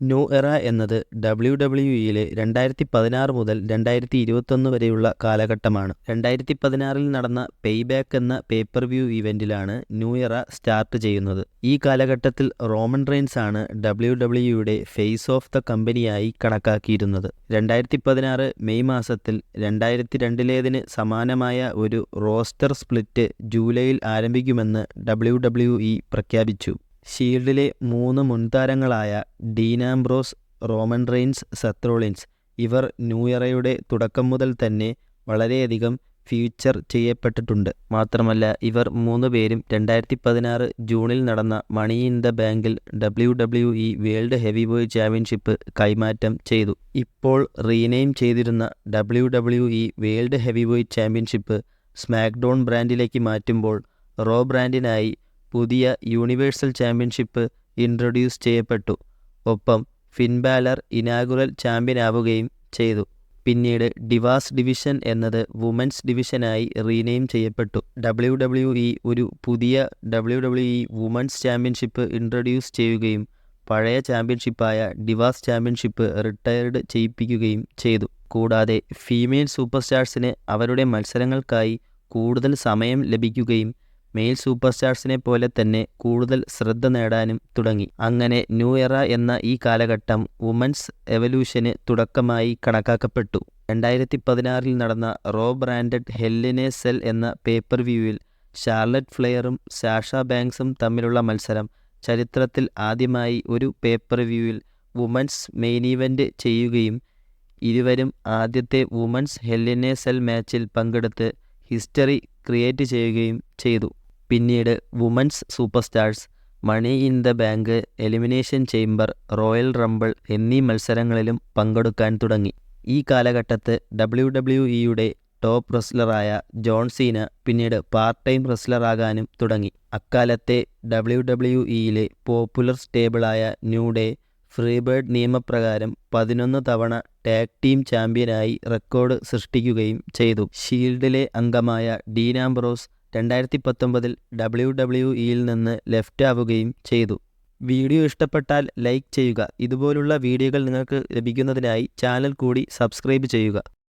New എറ എന്നത് W W ഇയിലെ രണ്ടായിരത്തി പതിനാറ് മുതൽ രണ്ടായിരത്തി ഇരുപത്തൊന്ന് വരെയുള്ള കാലഘട്ടമാണ്. രണ്ടായിരത്തി പതിനാറിൽ നടന്ന പേയ്ബാക്ക് എന്ന പേപ്പർ വ്യൂ ഇവന്റിലാണ് ന്യൂ എറ സ്റ്റാർട്ട് ചെയ്യുന്നത്. ഈ കാലഘട്ടത്തിൽ റോമൻ റെയിൻസ് ആണ് ഡബ്ല്യു ഡബ്ല്യുയുടെ ഫേസ് ഓഫ് ദ കമ്പനിയായി കണക്കാക്കിയിരുന്നത്. രണ്ടായിരത്തി പതിനാറ് മെയ് മാസത്തിൽ രണ്ടായിരത്തി രണ്ടിലേതിന് സമാനമായ ഒരു റോസ്റ്റർ സ്പ്ലിറ്റ് ജൂലൈയിൽ ആരംഭിക്കുമെന്ന് ഡബ്ല്യു ഡബ്ല്യു ഇ പ്രഖ്യാപിച്ചു. ഷീൽഡിലെ മൂന്ന് മുൻതാരങ്ങളായ ഡീനാംബ്രോസ് റോമൻ റെയിൻസ് സത്രോളിൻസ് ഇവർ ന്യൂയറയുടെ തുടക്കം മുതൽ തന്നെ വളരെയധികം ഫ്യൂച്ചർ ചെയ്യപ്പെട്ടിട്ടുണ്ട്. മാത്രമല്ല ഇവർ മൂന്ന് പേരും രണ്ടായിരത്തി പതിനാറ് ജൂണിൽ നടന്ന മണി ഇൻ ദ ബാങ്കിൽ W W E world heavyweight championship കൈമാറ്റം ചെയ്തു. ഇപ്പോൾ റീനെയിം ചെയ്തിരുന്ന W W E world heavyweight championship SmackDown ബ്രാൻഡിലേക്ക് മാറ്റുമ്പോൾ റോ ബ്രാൻഡിനായി പുതിയ യൂണിവേഴ്സൽ ചാമ്പ്യൻഷിപ്പ് ഇൻട്രൊഡ്യൂസ് ചെയ്യപ്പെട്ടു. ഒപ്പം ഫിൻബാലർ ഇനാഗുറൽ ചാമ്പ്യനാവുകയും ചെയ്തു. പിന്നീട് ഡിവാസ് ഡിവിഷൻ എന്നത് വുമൻസ് ഡിവിഷനായി റീനെയിം ചെയ്യപ്പെട്ടു. ഡബ്ല്യു ഡബ്ല്യു ഇ ഒരു പുതിയ W W E women's championship introduce ചെയ്യുകയും പഴയ ചാമ്പ്യൻഷിപ്പായ ഡിവാസ് ചാമ്പ്യൻഷിപ്പ് റിട്ടയർഡ് ചെയ്യിപ്പിക്കുകയും ചെയ്തു. കൂടാതെ ഫീമെയിൽ സൂപ്പർ സ്റ്റാർസിന് അവരുടെ മത്സരങ്ങൾക്കായി കൂടുതൽ സമയം ലഭിക്കുകയും മെയിൽ സൂപ്പർ സ്റ്റാർസിനെ പോലെ തന്നെ കൂടുതൽ ശ്രദ്ധ നേടാനും തുടങ്ങി. അങ്ങനെ ന്യൂ എറ എന്ന ഈ കാലഘട്ടം വുമൻസ് എവല്യൂഷന് തുടക്കമായി കണക്കാക്കപ്പെട്ടു. രണ്ടായിരത്തി പതിനാറിൽ നടന്ന Raw branded hell in a cell എന്ന പേപ്പർ വ്യൂവിൽ ഷാർലറ്റ് ഫ്ലെയറും സാഷ ബാങ്ക്സും തമ്മിലുള്ള മത്സരം ചരിത്രത്തിൽ ആദ്യമായി ഒരു പേപ്പർ വ്യൂവിൽ വുമൻസ് മെയിൻ ഇവന്റ് ചെയ്യുകയും ഇരുവരും ആദ്യത്തെ വുമൻസ് ഹെല്ലിനെ സെൽ മാച്ചിൽ പങ്കെടുത്ത് ഹിസ്റ്ററി ക്രിയേറ്റ് ചെയ്യുകയും ചെയ്തു. പിന്നീട് women's superstars money in the bank elimination chamber royal rumble എന്നീ മത്സരങ്ങളിലും പങ്കെടുക്കാൻ തുടങ്ങി. ഈ കാലഘട്ടത്ത് ഡബ്ല്യു ഡബ്ല്യു ഇയുടെ ടോപ്പ് റെസ്ലറായ ജോൺ സീന പിന്നീട് പാർട്ട് ടൈം റെസ്ലറാകാനും തുടങ്ങി. അക്കാലത്തെ ഡബ്ല്യു ഡബ്ല്യു ഇയിലെ പോപ്പുലർ സ്റ്റേബിളായ ന്യൂ ഡേ ഫ്രീബേർഡ് നിയമപ്രകാരം പതിനൊന്ന് തവണ ടാഗ് ടീം ചാമ്പ്യനായി റെക്കോർഡ് സൃഷ്ടിക്കുകയും ചെയ്തു. ഷീൽഡിലെ അംഗമായ ഡീൻ ആംബ്രോസ് രണ്ടായിരത്തി പത്തൊമ്പതിൽ ഡബ്ല്യു ഡബ്ല്യു ഇയിൽ നിന്ന് ലെഫ്റ്റ് ആവുകയും ചെയ്തു. വീഡിയോ ഇഷ്ടപ്പെട്ടാൽ ലൈക്ക് ചെയ്യുക. ഇതുപോലുള്ള വീഡിയോകൾ നിങ്ങൾക്ക് ലഭിക്കുന്നതിനായി ചാനൽ കൂടി സബ്സ്ക്രൈബ് ചെയ്യുക.